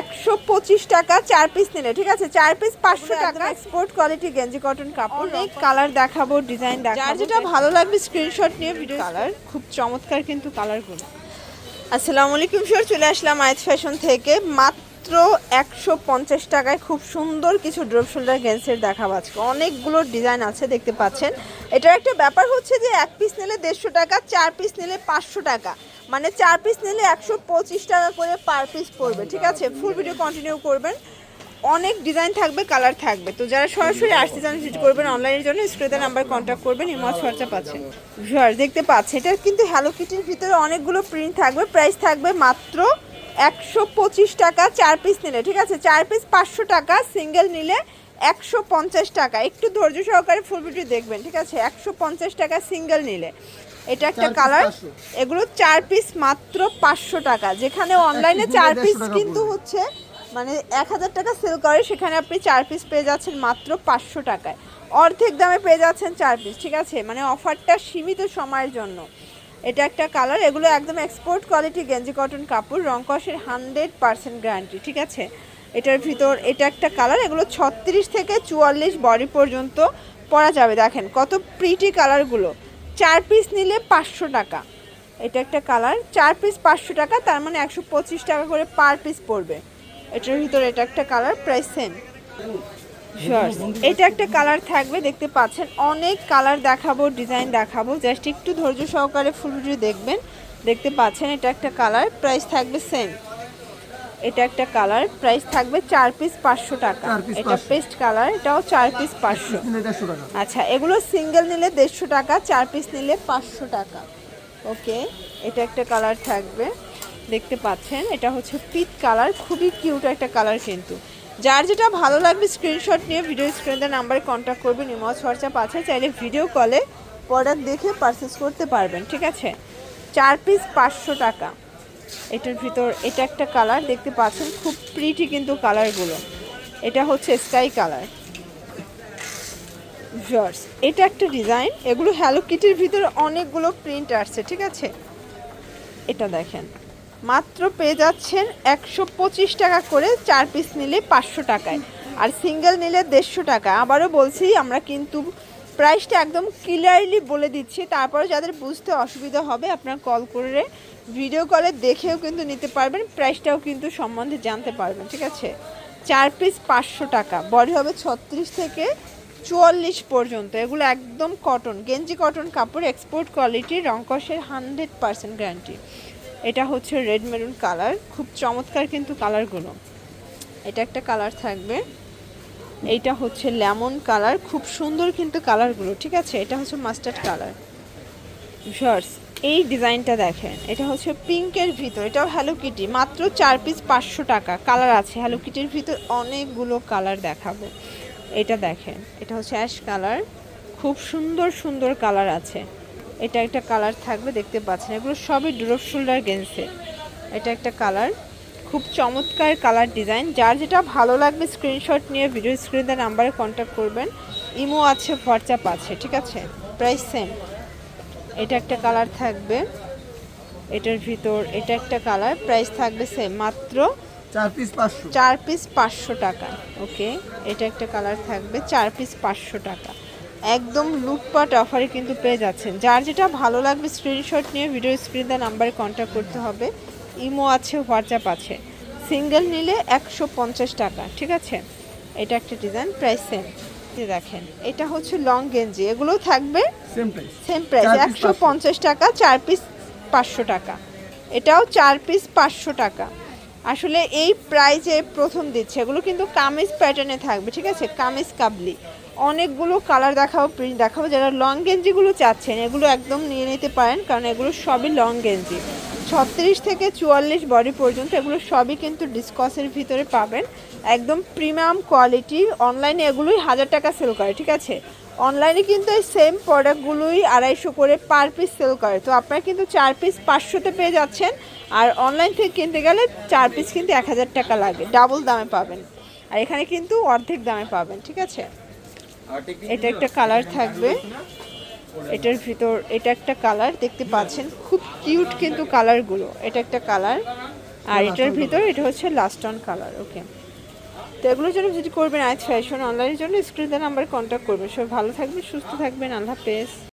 একশো পঁচিশ টাকা চার পিস নিলে ঠিক আছে? চার পিস পাঁচশো টাকা। এক্সপোর্ট কোয়ালিটি গেঞ্জি কটন কাপড় অনেক কালার দেখাবো ডিজাইন দেখাবো। যার যেটা ভালো লাগবে স্ক্রিনশট নিয়ে ভিডিও কালার খুব চমৎকার কিন্তু কালারগুলো আসসালামু আলাইকুম স্যার চলে আসলাম আইজ ফ্যাশন থেকে। মাত্র একশো পঞ্চাশ টাকায় খুব সুন্দর কিছু ড্রপ শোল্ডার গেন্সের দেখা পাচ্ছে অনেকগুলো ডিজাইন আছে, দেখতে পাচ্ছেন। এটার একটা ব্যাপার হচ্ছে যে এক পিস নিলে দেড়শো টাকা, চার পিস নিলে পাঁচশো টাকা। মানে চার পিস নিলে একশো পঁচিশ টাকা করে পার পিস পড়বে, ঠিক আছে? ফুল ভিডিও কন্টিনিউ করবেন। অনেক ডিজাইন থাকবে, কালার থাকবে। তো যারা সরাসরি আসতে চান ভিজিট করবেন অনলাইনের জন্য স্ক্রিনের নাম্বার কন্ট্যাক্ট করবেন ইমজ খরচা পাচ্ছেন। দেখতে পাচ্ছেন এটা কিন্তু হ্যালো কিটির ভিতরে অনেকগুলো প্রিন্ট থাকবে প্রাইস থাকবে মাত্র একশো পঁচিশ টাকা চার পিস নিলে ঠিক আছে? চার পিস পাঁচশো টাকা সিঙ্গেল নিলে একশো পঞ্চাশ টাকা। একটু ধৈর্য সহকারে ফুল ভিডিও দেখবেন ঠিক আছে? একশো পঞ্চাশ টাকা সিঙ্গেল নিলে। এটা একটা কালার এগুলো চার পিস মাত্র পাঁচশো টাকা। যেখানে অনলাইনে চার পিস কিন্তু হচ্ছে মানে এক হাজার টাকা সেল করে সেখানে আপনি চার পিস পেয়ে যাচ্ছেন মাত্র পাঁচশো টাকায়। অর্ধেক দামে পেয়ে যাচ্ছেন চার পিস ঠিক আছে? মানে অফারটা সীমিত সময়ের জন্য। এটা একটা কালার, এগুলো একদম এক্সপোর্ট কোয়ালিটি গেঞ্জি কটন কাপড় রংকসের হান্ড্রেড পার্সেন্ট গ্যারান্টি ঠিক আছে? এটার ভিতর, এটা একটা কালার, এগুলো ছত্রিশ থেকে চুয়াল্লিশ বডি পর্যন্ত পরা যাবে। দেখেন কত প্রিটি কালারগুলো চার পিস নিলে পাঁচশো টাকা। এটা একটা কালার, চার পিস পাঁচশো টাকা, তার মানে একশো পঁচিশ টাকা করে পার পিস পড়বে। এটার ভিতরে এটা একটা কালার প্রাইস সেম এটা একটা কালার থাকবে দেখতে পাচ্ছেন। অনেক কালার দেখাবো ডিজাইন দেখাবো। জাস্ট একটু ধৈর্য সহকারে ফুল ভিডিও দেখবেন। দেখতে পাচ্ছেন এটা একটা কালার প্রাইস থাকবে সেম এটা একটা কালার প্রাইস থাকবে চার পিস পাঁচশো টাকা। এটা পেস্ট কালার এটাও চার পিস পাঁচশো। আচ্ছা এগুলো সিঙ্গেল নিলে দেড়শো টাকা চার পিস নিলে পাঁচশো টাকা। ওকে এটা একটা কালার থাকবে। দেখতে পাচ্ছেন এটা হচ্ছে পিট কালার খুবই কিউট একটা কালার কিন্তু। যার যেটা ভালো লাগবে স্ক্রিনশট নিয়ে ভিডিও স্ক্রিনের নাম্বারে কন্ট্যাক্ট করবেন ইমজ হোয়াটসঅ্যাপ আছে, চাইলে ভিডিও কলে প্রোডাক্ট দেখে পারচেস করতে পারবেন, ঠিক আছে? চার পিস পাঁচশো টাকা। এটার ভিতর, এটা একটা কালার দেখতে পাচ্ছেন, খুব প্রিটি কিন্তু কালারগুলো এটা হচ্ছে স্কাই কালার ভিউয়ার্স এটা একটা ডিজাইন এগুলো হ্যালো কিটির ভিতরে অনেকগুলো প্রিন্ট আসছে, ঠিক আছে? এটা দেখেন। মাত্র পেয়ে যাচ্ছেন একশো পঁচিশ টাকা করে চার পিস নিলে পাঁচশো টাকায়। আর সিঙ্গেল নিলে দেড়শো টাকা। আবারও বলছি, আমরা কিন্তু প্রাইসটা একদম ক্লিয়ারলি বলে দিচ্ছি। তারপরে যাদের বুঝতে অসুবিধা হবে, আপনার কল করে ভিডিও কলে দেখেও কিন্তু নিতে পারবেন, প্রাইসটাও কিন্তু সম্বন্ধে জানতে পারবেন, ঠিক আছে? চার পিস পাঁচশো টাকা। বডি হবে ছত্রিশ থেকে চুয়াল্লিশ পর্যন্ত। এগুলো একদম কটন গেঞ্জি কটন কাপড় এক্সপোর্ট কোয়ালিটি রংকসের হান্ড্রেড পার্সেন্ট গ্যারান্টি এটা হচ্ছে রেড মেরুন কালার খুব চমৎকার কিন্তু কালারগুলো এটা একটা কালার থাকবে। এইটা হচ্ছে লেমন কালার খুব সুন্দর কিন্তু কালারগুলো ঠিক আছে? এটা হচ্ছে মাস্টার্ড কালার শর্টস এই ডিজাইনটা দেখেন, এটা হচ্ছে পিঙ্কের ভিতর, এটাও হ্যালো কিটি মাত্র চার পিস পাঁচশো টাকা। কালার আছে হ্যালো কিটির ভিতর অনেকগুলো কালার দেখাবো। এটা দেখেন, এটা হচ্ছে অ্যাশ কালার খুব সুন্দর সুন্দর কালার আছে। এটা একটা কালার থাকবে দেখতে পাচ্ছেন। এগুলো সবই ড্রপ শোল্ডার গেন্সে এটা একটা কালার। খুব চমৎকার কালার ডিজাইন। যার যেটা ভালো লাগবে স্ক্রিনশট নিয়ে ভিডিও স্ক্রিনে নাম্বারে কন্ট্যাক্ট করবেন। ইমো আছে হোয়াটসঅ্যাপ আছে ঠিক আছে? Price same. এটা একটা কালার থাকবে। এটার ভিতর এটা একটা কালার। প্রাইস থাকবে সেম মাত্র চার পিস পাঁচশো। চার পিস পাঁচশো টাকা। ওকে এটা একটা কালার থাকবে চার পিস পাঁচশো টাকা। একদম লুটপাট অফারে কিন্তু পেয়ে যাচ্ছেন। যার যেটা ভালো লাগবে স্ক্রিনশট নিয়ে ভিডিও স্ক্রিন স্ক্রিনে নাম্বারে কন্ট্যাক্ট করতে হবে। ইমো আছে হোয়াটসঅ্যাপ আছে। সিঙ্গেল নিলে একশো পঞ্চাশ টাকা ঠিক আছে? এটা একটা ডিজাইন প্রাইস সেম দেখেন এটা হচ্ছে লং গেঞ্জি এগুলো থাকবে সেম প্রাইস একশো পঞ্চাশ টাকা চার পিস পাঁচশো টাকা। এটাও চার পিস পাঁচশো টাকা। আসলে এই প্রাইজে প্রথম দিচ্ছে এগুলো কিন্তু কামিজ প্যাটার্নে থাকবে ঠিক আছে? কামিজ কাবলি। অনেকগুলো কালার দেখাবো প্রিন্ট দেখাবো যারা লং গেঞ্জিগুলো চাচ্ছেন, এগুলো একদম নিয়ে নিতে পারেন, কারণ এগুলো সবই লং গেঞ্জি। ছত্রিশ থেকে চুয়াল্লিশ বডি পর্যন্ত এগুলো সবই কিন্তু ডিসকসের ভিতরে পাবেন। একদম প্রিমিয়াম কোয়ালিটি অনলাইনে এগুলোই হাজার টাকা সেল করে, ঠিক আছে? অনলাইনে কিন্তু এই সেম প্রোডাক্টগুলোই আড়াইশো করে পার পিস সেল করে। তো আপনারা কিন্তু চার পিস পাঁচশোতে পেয়ে যাচ্ছেন, আর অনলাইন থেকে কিনতে গেলে চার পিস কিন্তু এক হাজার টাকা লাগে ডাবল দামে পাবেন। আর এখানে কিন্তু অর্ধেক দামে পাবেন, ঠিক আছে? এটা একটা কালার থাকবে। এটার ভিতর, এটা একটা কালার, দেখতে পাচ্ছেন, খুব কিউট কিন্তু কালারগুলো। এটা একটা কালার। আর এটার ভিতর, এটা হচ্ছে লাস্ট অন কালার ওকে তো এগুলোর জন্য যদি করবেন আজ ফ্যাশন অনলাইনের জন্য, স্ক্রিনে নাম্বারে কন্ট্যাক্ট করবেন। সবাই ভালো থাকবেন, সুস্থ থাকবেন, আল্লাহ হাফেজ।